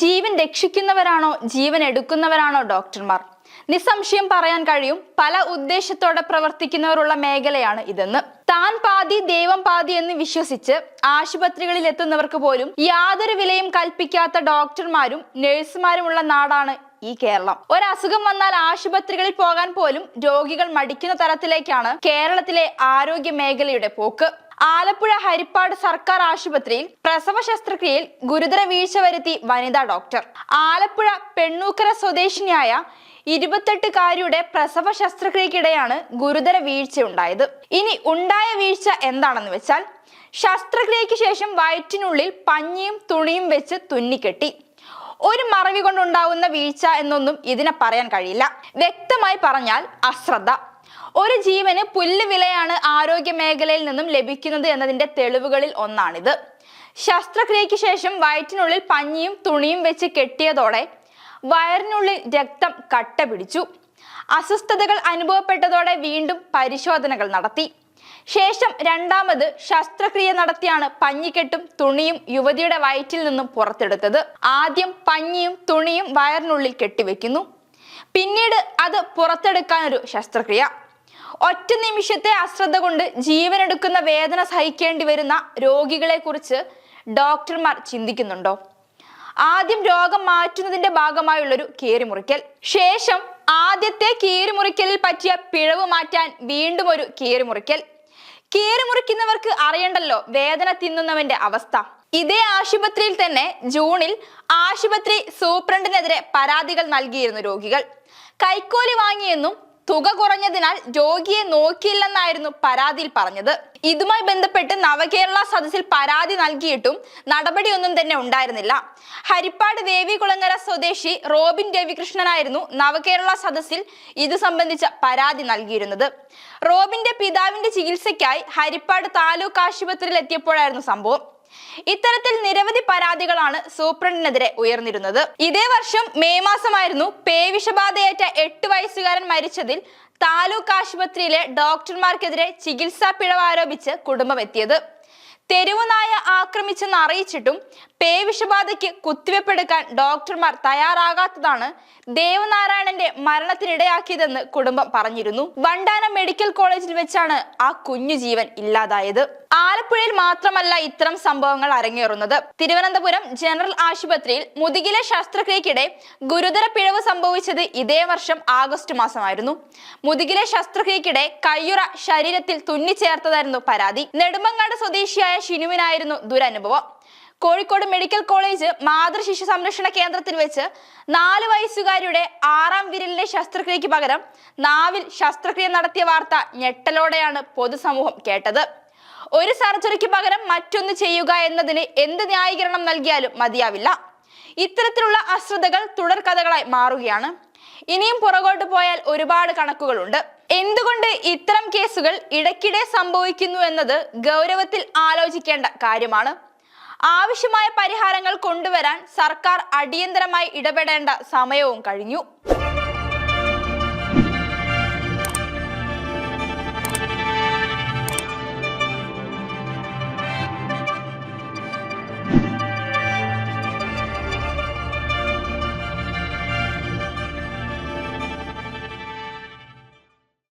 ജീവൻ രക്ഷിക്കുന്നവരാണോ ജീവൻ എടുക്കുന്നവരാണോ ഡോക്ടർമാർ? നിസ്സംശയം പറയാൻ കഴിയും പല ഉദ്ദേശത്തോടെ പ്രവർത്തിക്കുന്നവരുള്ള മേഖലയാണ് ഇതെന്ന്. താൻ പാതി ദൈവം പാതി എന്ന് വിശ്വസിച്ച് ആശുപത്രികളിൽ എത്തുന്നവർക്ക് പോലും യാതൊരു വിലയും കൽപ്പിക്കാത്ത ഡോക്ടർമാരും നഴ്സുമാരുമുള്ള നാടാണ് ഈ കേരളം. ഒരസുഖം വന്നാൽ ആശുപത്രികളിൽ പോകാൻ പോലും രോഗികൾ മടിക്കുന്ന തരത്തിലേക്കാണ് കേരളത്തിലെ ആരോഗ്യ മേഖലയുടെ പോക്ക്. ആലപ്പുഴ ഹരിപ്പാട് സർക്കാർ ആശുപത്രിയിൽ പ്രസവ ശസ്ത്രക്രിയയിൽ ഗുരുതര വീഴ്ച വരുത്തി വനിതാ ഡോക്ടർ. ആലപ്പുഴ പെണ്ണൂക്കര സ്വദേശിനിയായ ഇരുപത്തെട്ടുകാരിയുടെ പ്രസവ ശസ്ത്രക്രിയക്കിടെയാണ് ഗുരുതര വീഴ്ച ഉണ്ടായത് ഇനി ഉണ്ടായ വീഴ്ച എന്താണെന്ന് വെച്ചാൽ ശസ്ത്രക്രിയയ്ക്ക് ശേഷം വയറ്റിനുള്ളിൽ പഞ്ഞിയും തുണിയും വെച്ച് തുന്നിക്കെട്ടി. ഒരു മറവി കൊണ്ടുണ്ടാവുന്ന വീഴ്ച എന്നൊന്നും ഇതിനെ പറയാൻ കഴിയില്ല. വ്യക്തമായി പറഞ്ഞാൽ അശ്രദ്ധ. ഒരു ജീവന് പുല്ല് വിലയാണ് ആരോഗ്യ മേഖലയിൽ നിന്നും ലഭിക്കുന്നത് എന്നതിന്റെ തെളിവുകളിൽ ഒന്നാണിത്. ശസ്ത്രക്രിയയ്ക്ക് ശേഷം വയറ്റിനുള്ളിൽ പഞ്ഞിയും തുണിയും വെച്ച് കെട്ടിയതോടെ വയറിനുള്ളിൽ രക്തം കട്ട പിടിച്ചു. അസ്വസ്ഥതകൾ അനുഭവപ്പെട്ടതോടെ വീണ്ടും പരിശോധനകൾ നടത്തി. ശേഷം രണ്ടാമത് ശസ്ത്രക്രിയ നടത്തിയാണ് പഞ്ഞിക്കെട്ടും തുണിയും യുവതിയുടെ വയറ്റിൽ നിന്നും പുറത്തെടുത്തത്. ആദ്യം പഞ്ഞിയും തുണിയും വയറിനുള്ളിൽ കെട്ടിവെക്കുന്നു. പിന്നീട് അത് പുറത്തെടുക്കാനൊരു ശസ്ത്രക്രിയ. ഒറ്റ നിമിഷത്തെ അശ്രദ്ധ കൊണ്ട് ജീവനെടുക്കുന്ന വേദന സഹിക്കേണ്ടി വരുന്ന രോഗികളെ കുറിച്ച് ഡോക്ടർമാർ ചിന്തിക്കുന്നുണ്ടോ? ആദ്യം രോഗം മാറ്റുന്നതിന്റെ ഭാഗമായുള്ളൊരു കീറിമുറിക്കൽ. ശേഷം ആദ്യത്തെ കീറിമുറിക്കലിൽ പറ്റിയ പിഴവ് മാറ്റാൻ വീണ്ടും ഒരു കീറിമുറിക്കൽ. കീറിമുറിക്കുന്നവർക്ക് അറിയണ്ടല്ലോ വേദന തിന്നുന്നവന്റെ അവസ്ഥ. ഇതേ ആശുപത്രിയിൽ തന്നെ ജൂണിൽ ആശുപത്രി സൂപ്രണ്ടിനെതിരെ പരാതികൾ നൽകിയിരുന്നു രോഗികൾ. കൈക്കോലി വാങ്ങിയെന്നും തുക കുറഞ്ഞതിനാൽ രോഗിയെ നോക്കിയില്ലെന്നായിരുന്നു പരാതിയിൽ പറഞ്ഞത്. ഇതുമായി ബന്ധപ്പെട്ട് നവകേരള സദസ്സിൽ പരാതി നൽകിയിട്ടും നടപടിയൊന്നും തന്നെ ഉണ്ടായിരുന്നില്ല. ഹരിപ്പാട് ദേവികുളങ്ങര സ്വദേശി റോബിൻ രവികൃഷ്ണനായിരുന്നു നവകേരള സദസ്സിൽ ഇത് സംബന്ധിച്ച പരാതി നൽകിയിരുന്നത്. റോബിന്റെ പിതാവിന്റെ ചികിത്സയ്ക്കായി ഹരിപ്പാട് താലൂക്ക് ആശുപത്രിയിൽ എത്തിയപ്പോഴായിരുന്നു സംഭവം. ഇത്തരത്തിൽ നിരവധി പരാതികളാണ് സൂപ്രണ്ടിനെതിരെ ഉയർന്നിരുന്നത്. ഇതേ വർഷം മെയ് മാസമായിരുന്നു പേവിഷബാധയേറ്റ എട്ട് വയസ്സുകാരൻ മരിച്ചതിൽ താലൂക്ക് ആശുപത്രിയിലെ ഡോക്ടർമാർക്കെതിരെ ചികിത്സാ പിഴവാരോപിച്ച് കുടുംബം എത്തിയത് തെരുവുനായ ആക്രമിച്ചെന്ന് അറിയിച്ചിട്ടും പേവിഷബാധയ്ക്ക് കുത്തിവെപ്പെടുക്കാൻ ഡോക്ടർമാർ തയ്യാറാകാത്തതാണ് ദേവനാരായണന്റെ മരണത്തിനിടയാക്കിയതെന്ന് കുടുംബം പറഞ്ഞിരുന്നു. വണ്ടാനം മെഡിക്കൽ കോളേജിൽ വെച്ചാണ് ആ കുഞ്ഞു ജീവൻ ഇല്ലാതായത്. ആലപ്പുഴയിൽ മാത്രമല്ല ഇത്തരം സംഭവങ്ങൾ അരങ്ങേറുന്നത്. തിരുവനന്തപുരം ജനറൽ ആശുപത്രിയിൽ മുതുകിലെ ശസ്ത്രക്രിയക്കിടെ ഗുരുതര പിഴവ് സംഭവിച്ചത് ഇതേ വർഷം ആഗസ്റ്റ് മാസമായിരുന്നു. മുതുകിലെ ശസ്ത്രക്രിയക്കിടെ കയ്യുറ ശരീരത്തിൽ തുന്നിച്ചേർത്തതായിരുന്നു പരാതി. നെടുമങ്ങാട് സ്വദേശിയായ ഷിനുവിനായിരുന്നു ദുരനുഭവം. കോഴിക്കോട് മെഡിക്കൽ കോളേജ് മാതൃശിശു സംരക്ഷണ കേന്ദ്രത്തിൽ വെച്ച് നാല് വയസ്സുകാരിയുടെ ആറാം വിരലിലെ ശസ്ത്രക്രിയയ്ക്ക് പകരം നാവിൽ ശസ്ത്രക്രിയ നടത്തിയ വാർത്ത ഞെട്ടലോടെയാണ് പൊതുസമൂഹം കേട്ടത്. ഒരു സർജറിക്ക് പകരം മറ്റൊന്ന് ചെയ്യുക എന്നതിന് എന്ത് ന്യായീകരണം നൽകിയാലും മതിയാവില്ല. ഇത്തരത്തിലുള്ള അശ്രദ്ധകൾ തുടർ കഥകളായി മാറുകയാണ്. ഇനിയും പുറകോട്ട് പോയാൽ ഒരുപാട് കണക്കുകളുണ്ട്. എന്തുകൊണ്ട് ഇത്തരം കേസുകൾ ഇടയ്ക്കിടെ സംഭവിക്കുന്നു എന്നത് ഗൗരവത്തിൽ ആലോചിക്കേണ്ട കാര്യമാണ്. ആവശ്യമായ പരിഹാരങ്ങൾ കൊണ്ടുവരാൻ സർക്കാർ അടിയന്തരമായി ഇടപെടേണ്ട സമയവും കഴിഞ്ഞു.